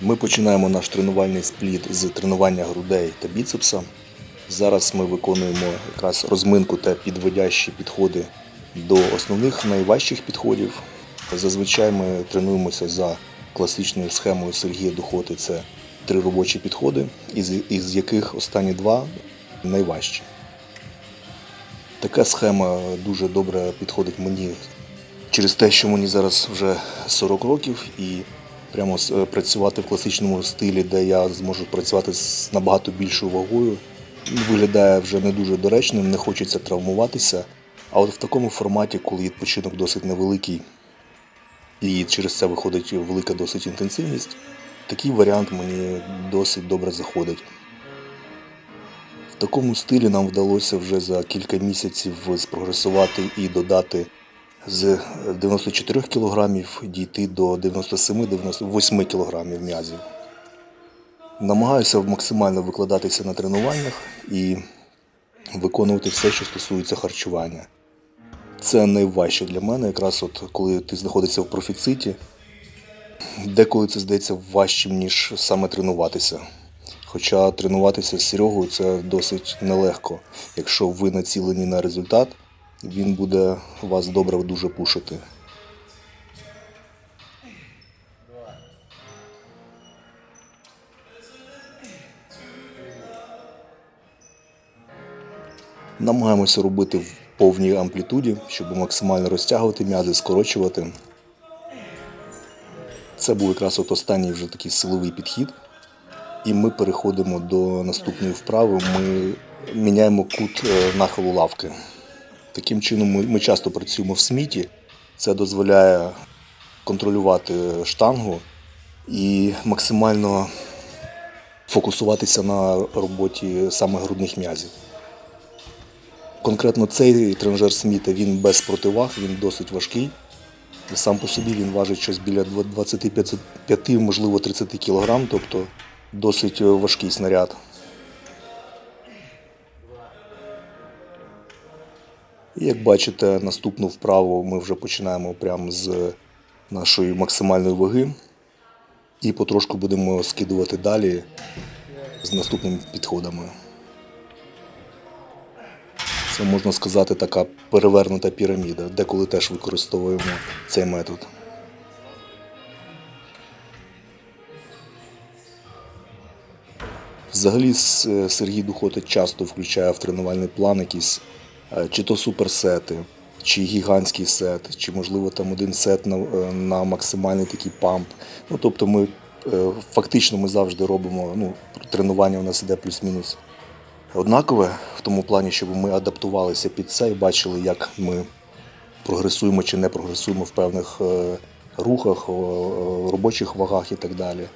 Ми починаємо наш тренувальний спліт з тренування грудей та біцепса. Зараз ми виконуємо якраз розминку та підводящі підходи до основних найважчих підходів. Зазвичай ми тренуємося за класичною схемою Сергія Духоти. Це три робочі підходи, із, із яких останні два найважчі. Така схема дуже добре підходить мені через те, що мені зараз вже 40 років і прямо е, працювати в класичному стилі, де я зможу працювати з набагато більшою вагою, виглядає вже не дуже доречним, не хочеться травмуватися. А от в такому форматі, коли відпочинок досить невеликий і через це виходить велика досить інтенсивність, такий варіант мені досить добре заходить. В такому стилі нам вдалося вже за кілька місяців спрогресувати і додати з 94 кг дійти до 97-98 кг м'язів. Намагаюся максимально викладатися на тренуваннях і виконувати все, що стосується харчування. Це найважче для мене, якраз от коли ти знаходишся в профіциті, деколи це здається важчим, ніж саме тренуватися. Хоча тренуватися з Серегою це досить нелегко. Якщо ви націлені на результат, він буде вас добре дуже пушити. Намагаємося робити в повній амплітуді, щоб максимально розтягувати м'язи, скорочувати. Це був якраз от останній вже такий силовий підхід. І ми переходимо до наступної вправи. Ми міняємо кут е, нахилу лавки. Таким чином ми, часто працюємо в сміті. Це дозволяє контролювати штангу і максимально фокусуватися на роботі саме грудних м'язів. Конкретно цей тренажер Сміта він без противаг, він досить важкий. Сам по собі він важить щось біля 25, можливо 30 кг, тобто досить важкий снаряд. І як бачите, наступну вправу ми вже починаємо прямо з нашої максимальної ваги. І потрошку будемо скидувати далі з наступними підходами. Це можна сказати така перевернута піраміда, деколи теж використовуємо цей метод. Взагалі е, Сергій Духота часто включає в тренувальний план якісь чи то суперсети, чи гігантський сет, чи можливо там один сет на, е, на максимальний такий памп. Ну тобто ми е, фактично ми завжди робимо ну, тренування у нас іде плюс-мінус однакове в тому плані, щоб ми адаптувалися під це і бачили, як ми прогресуємо чи не прогресуємо в певних е, рухах, робочих вагах і так далі.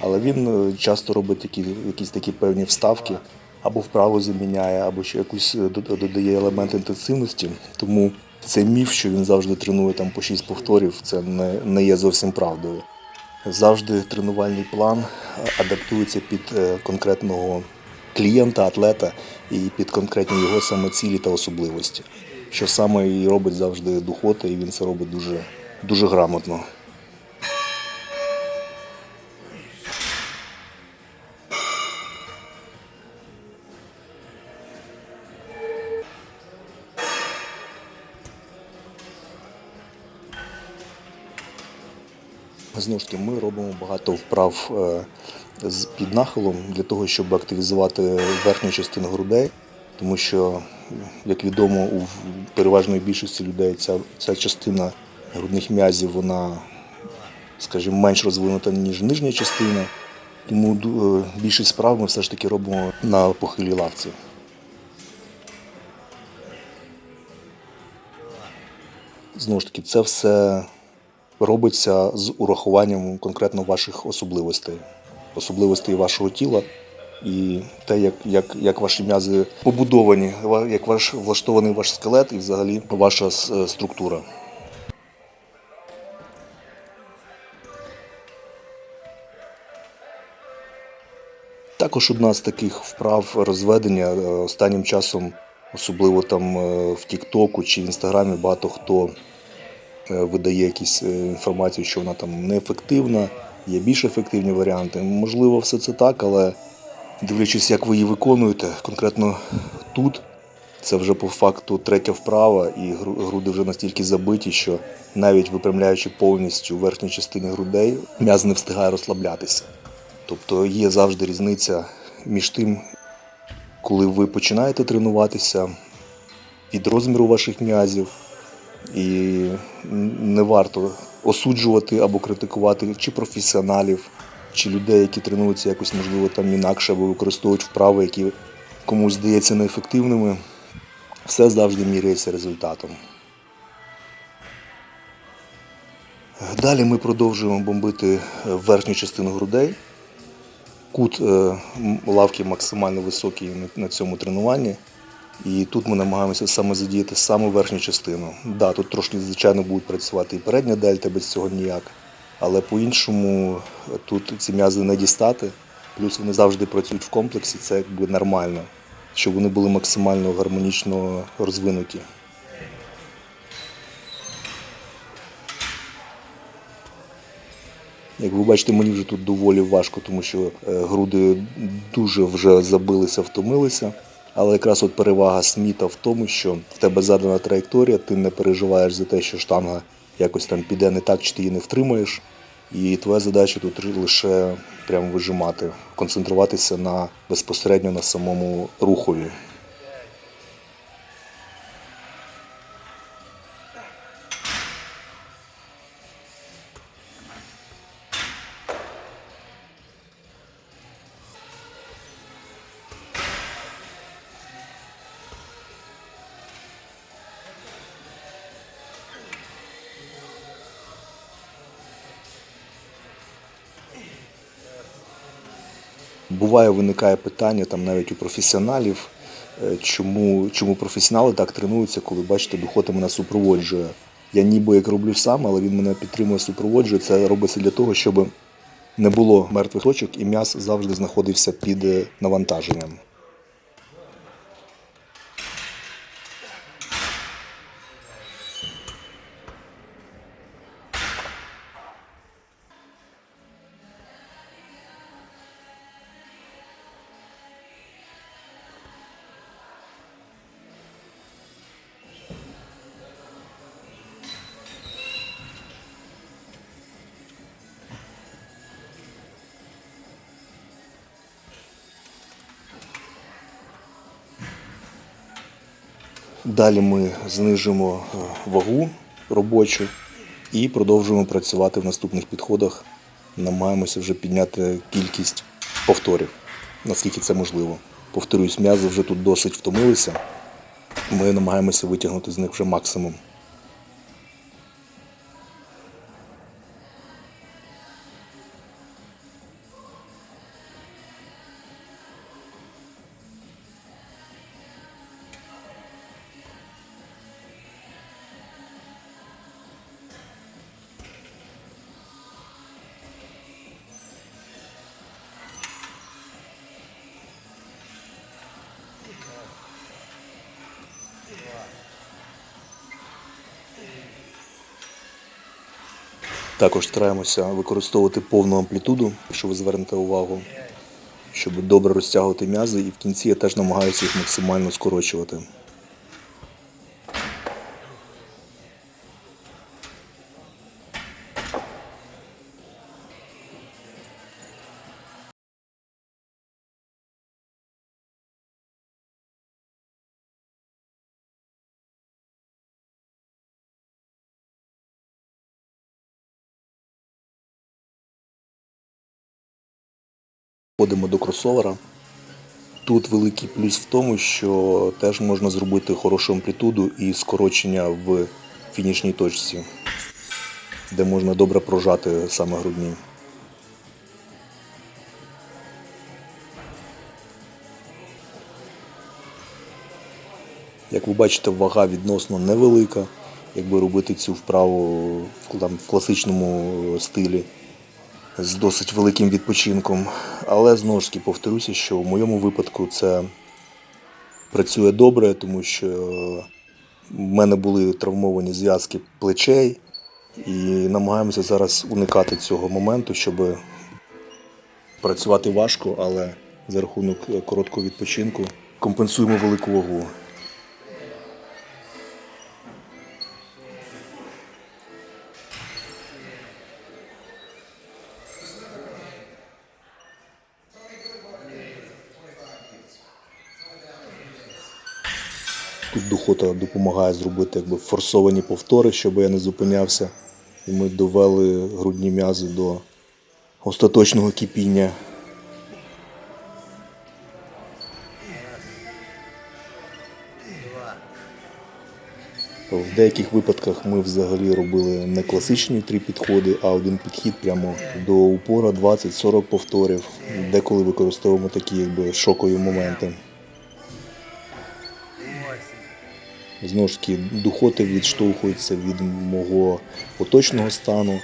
Але він е, часто робить які, якісь такі певні вставки, або вправу заміняє, або ще якусь е, додає елемент інтенсивності. Тому цей міф, що він завжди тренує там по 6 повторів, це не, не є зовсім правдою. Завжди тренувальний план е, адаптується під е, конкретного клієнта, атлета і під конкретні його саме цілі та особливості. Що саме і робить завжди духота, і він це робить дуже, дуже грамотно. Знову ж таки, ми робимо багато вправ е, з під нахилом для того, щоб активізувати верхню частину грудей, тому що, як відомо, у переважної більшості людей ця, ця частина грудних м'язів, вона, скажімо, менш розвинута, ніж нижня частина. Тому е, більшість вправ ми все ж таки робимо на похилій лавці. Знову ж таки, це все робиться з урахуванням конкретно ваших особливостей, особливостей вашого тіла і те, як, як, як ваші м'язи побудовані, як ваш влаштований ваш скелет і взагалі ваша е, структура. Також одна з таких вправ розведення е, останнім часом, особливо там е, в Тіктоку чи Інстаграмі, багато хто видає якісь е, інформацію, що вона там неефективна, є більш ефективні варіанти. Можливо, все це так, але дивлячись, як ви її виконуєте, конкретно тут це вже по факту третя вправа, і груди вже настільки забиті, що навіть випрямляючи повністю верхню частину грудей, м'яз не встигає розслаблятися. Тобто є завжди різниця між тим, коли ви починаєте тренуватися від розміру ваших м'язів, і не варто осуджувати або критикувати чи професіоналів, чи людей, які тренуються якось, можливо, там інакше, або використовують вправи, які комусь здається неефективними. Все завжди міряється результатом. Далі ми продовжуємо бомбити е, верхню частину грудей. Кут е, лавки максимально високий на- на цьому тренуванні. І тут ми намагаємося саме задіяти саме верхню частину. Да, тут трошки, звичайно, будуть працювати і передня дельта, без цього ніяк. Але по-іншому е, тут ці м'язи не дістати. Плюс вони завжди працюють в комплексі, це якби нормально, щоб вони були максимально гармонічно розвинуті. Як ви бачите, мені вже тут доволі важко, тому що е, груди дуже вже забилися, втомилися. Але якраз от перевага Сміта в тому, що в тебе задана траєкторія, ти не переживаєш за те, що штанга якось там піде не так, чи ти її не втримаєш. І твоя задача тут лише прямо вижимати, концентруватися на безпосередньо на самому рухові. Буває, виникає питання там навіть у професіоналів, е, чому, чому професіонали так тренуються, коли бачите, духота мене супроводжує. Я ніби як роблю сам, але він мене підтримує, супроводжує. Це робиться для того, щоб не було мертвих точок і м'яс завжди знаходився під е, навантаженням. Далі ми знижимо е, вагу робочу і продовжуємо працювати в наступних підходах. Намагаємося вже підняти кількість повторів, наскільки це можливо. Повторюсь, м'язи вже тут досить втомилися. Ми намагаємося витягнути з них вже максимум. Також стараємося використовувати повну амплітуду, якщо ви звернете увагу, щоб добре розтягувати м'язи, і в кінці я теж намагаюся їх максимально скорочувати. Ходимо до кросовера. Тут великий плюс в тому, що теж можна зробити хорошу амплітуду і скорочення в фінішній точці, де можна добре прожати саме грудні. Як ви бачите, вага відносно невелика, якби робити цю вправу в, там, в класичному стилі з досить великим відпочинком. Але знову ж таки повторюся, що в моєму випадку це працює добре, тому що в мене були травмовані зв'язки плечей, І намагаємося зараз уникати цього моменту, щоб працювати важко, але за рахунок короткого відпочинку компенсуємо велику вагу. Тут духота допомагає зробити якби форсовані повтори, щоб я не зупинявся. І ми довели грудні м'язи до остаточного кипіння. В деяких випадках ми взагалі робили не класичні три підходи, а один підхід прямо до упора 20-40 повторів. Деколи використовуємо такі якби шокові моменти. Знову ж таки, духоти відштовхуються від мого поточного стану,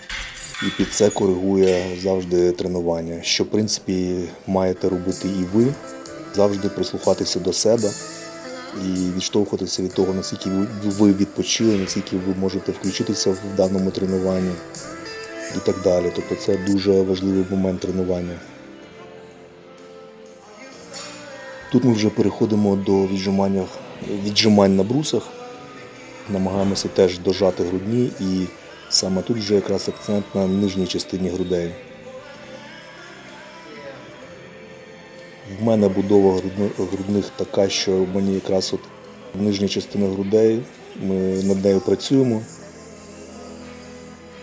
і під це коригує завжди тренування. Що, в принципі, маєте робити і ви, завжди прислухатися до себе і відштовхуватися від того, наскільки ви відпочили, наскільки ви можете включитися в даному тренуванні і так далі. Тобто це дуже важливий момент тренування. Тут ми вже переходимо до віджимання, віджимань на брусах. Намагаємося теж дожати грудні і саме тут вже якраз акцент на нижній частині грудей. В мене будова грудних така, що мені якраз от нижня частина грудей, ми над нею працюємо,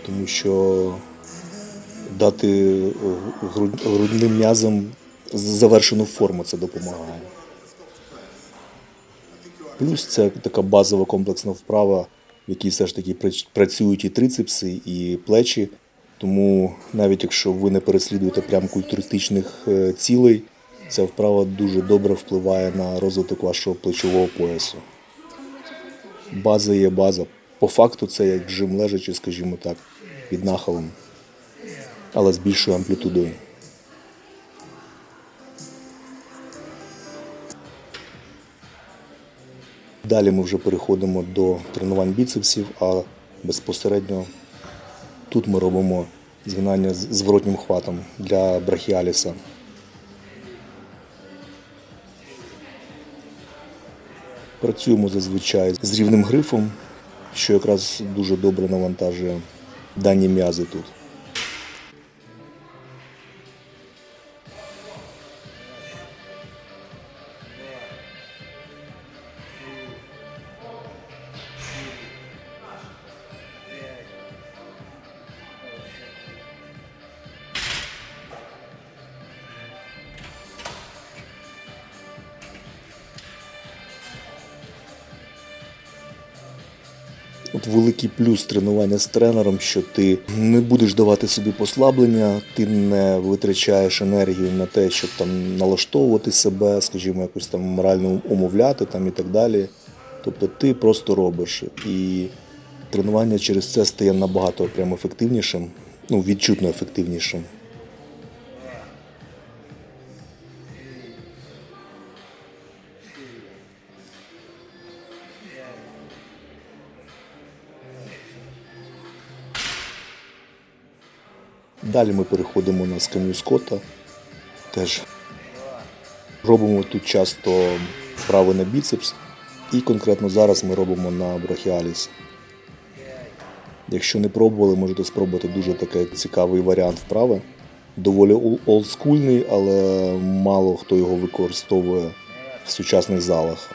тому що дати грудним м'язам завершену форму це допомагає. Плюс це така базова комплексна вправа, в якій все ж таки прац- працюють і трицепси, і плечі. Тому навіть якщо ви не переслідуєте прям культуристичних е, цілей, ця вправа дуже добре впливає на розвиток вашого плечового поясу. База є база. По факту це як жим лежачи, скажімо так, під нахилом, але з більшою амплітудою. Далі ми вже переходимо до тренувань біцепсів, а безпосередньо тут ми робимо згинання з зворотнім хватом для брахіаліса. Працюємо зазвичай з рівним грифом, що якраз дуже добре навантажує дані м'язи тут. От великий плюс тренування з тренером, що ти не будеш давати собі послаблення, ти не витрачаєш енергію на те, щоб там налаштовувати себе, скажімо, якось там морально умовляти там і так далі. Тобто ти просто робиш. І тренування через це стає набагато прям ефективнішим, ну відчутно ефективнішим. Далі ми переходимо на скам'ю Скотта. Теж робимо тут часто вправи на біцепс, і конкретно зараз ми робимо на брахіаліс. Якщо не пробували, можете спробувати дуже такий цікавий варіант вправи. Доволі олдскульний, але мало хто його використовує в сучасних залах.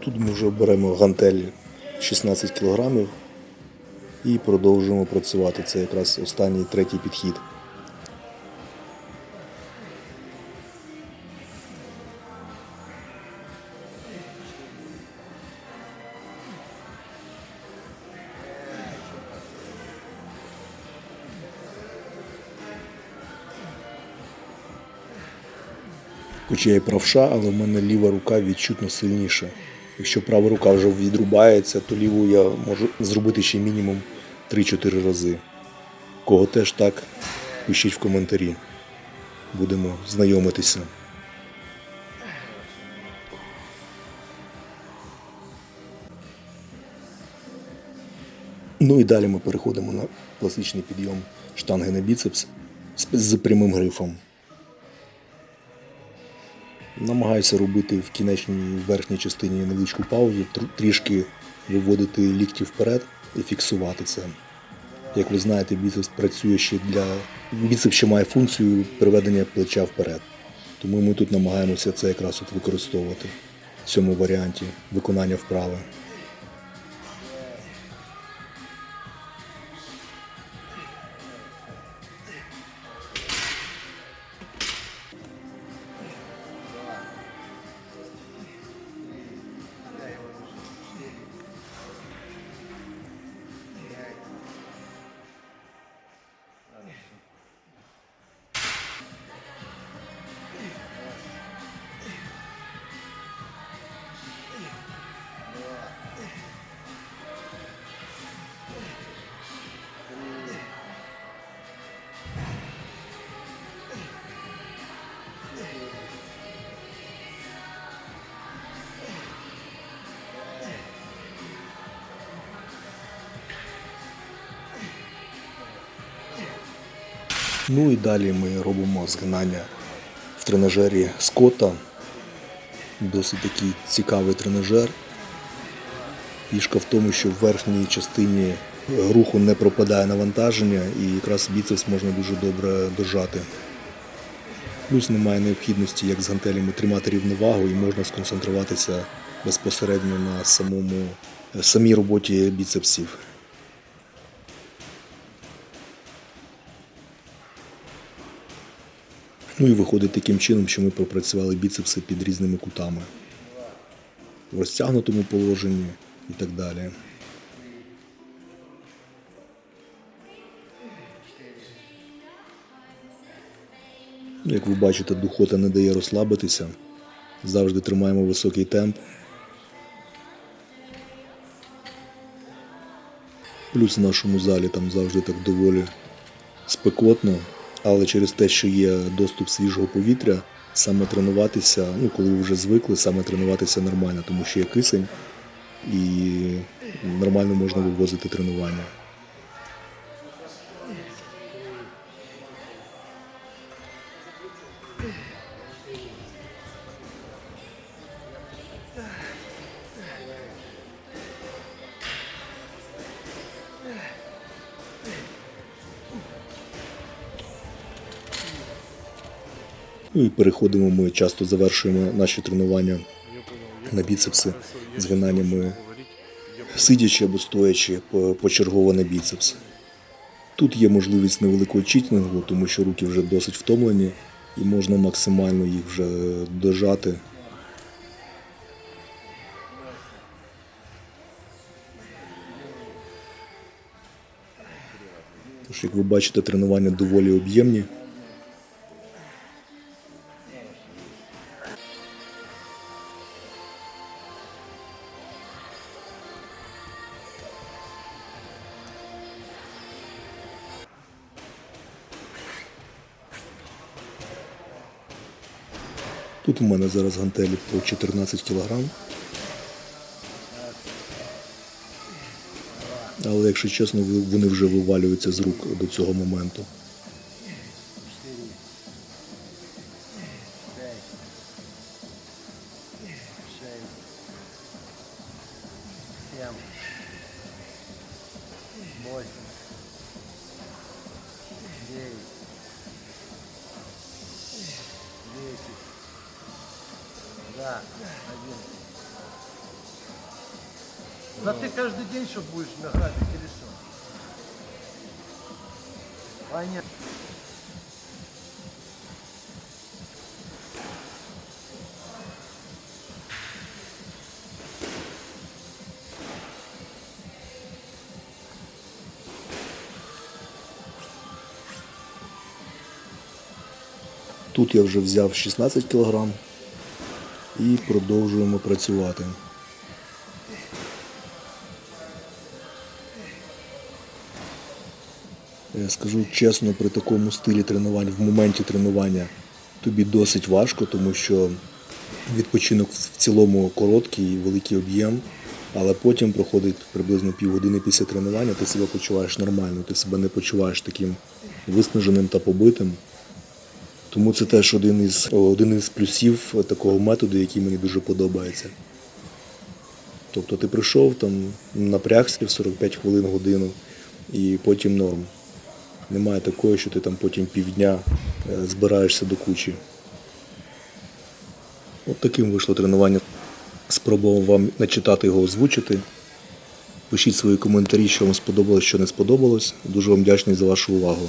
Тут ми вже беремо гантелі 16 кг і продовжуємо працювати. Це якраз останній третій підхід. Хоча я правша, але в мене ліва рука відчутно сильніша. Якщо права рука вже відрубається, то ліву я можу зробити ще мінімум 3-4 рази. Кого теж так, пишіть в коментарі. Будемо знайомитися. Ну і далі ми переходимо на класичний підйом штанги на біцепс з, прямим грифом. Намагаюся робити в кінечній верхній частині невеличку паузу, трішки виводити лікті вперед і фіксувати це. Як ви знаєте, біцепс працює ще для. Біцепс ще має функцію приведення плеча вперед. Тому ми тут намагаємося це якраз от використовувати в цьому варіанті виконання вправи. Ну і далі ми робимо згинання в тренажері Скотта. Досить такий цікавий тренажер. Фішка в тому, що в верхній частині руху не пропадає навантаження і якраз біцепс можна дуже добре дожати. Плюс немає необхідності, як з гантелями, тримати рівновагу і можна сконцентруватися безпосередньо на самому, самій роботі біцепсів. Ну і виходить таким чином, що ми пропрацювали біцепси під різними кутами. В розтягнутому положенні і так далі. Ну, Як ви бачите, духота не дає розслабитися. Завжди тримаємо високий темп. Плюс в нашому залі там завжди так доволі спекотно, але через те, що є доступ свіжого повітря, саме тренуватися, ну коли ви вже звикли, саме тренуватися нормально, тому що є кисень і нормально можна вивозити тренування. Переходимо, ми часто завершуємо наші тренування на біцепси згинаннями сидячи або стоячи по- почергово на біцепс. Тут є можливість невеликого читінгу, тому що руки вже досить втомлені і можна максимально їх вже дожати. Тож, як ви бачите, тренування доволі об'ємні. Тут у мене зараз гантелі по 14 кг. Але якщо чесно, вони вже вивалюються з рук до цього моменту. Понятно. Тут я вже взяв 16 кг і продовжуємо працювати. Скажу чесно, при такому стилі тренувань, в моменті тренування тобі досить важко, тому що відпочинок в цілому короткий великий об'єм, але потім проходить приблизно півгодини після тренування, ти себе почуваєш нормально, ти себе не почуваєш таким виснаженим та побитим. Тому це теж один із, один із плюсів такого методу, який мені дуже подобається. Тобто ти прийшов там, напрягся в 45 хвилин годину і потім норм. Немає такого, що ти там потім півдня е, збираєшся до кучі. От таким вийшло тренування. Спробував вам начитати його озвучити. Пишіть свої коментарі, що вам сподобалось, що не сподобалось. Дуже вам вдячний за вашу увагу.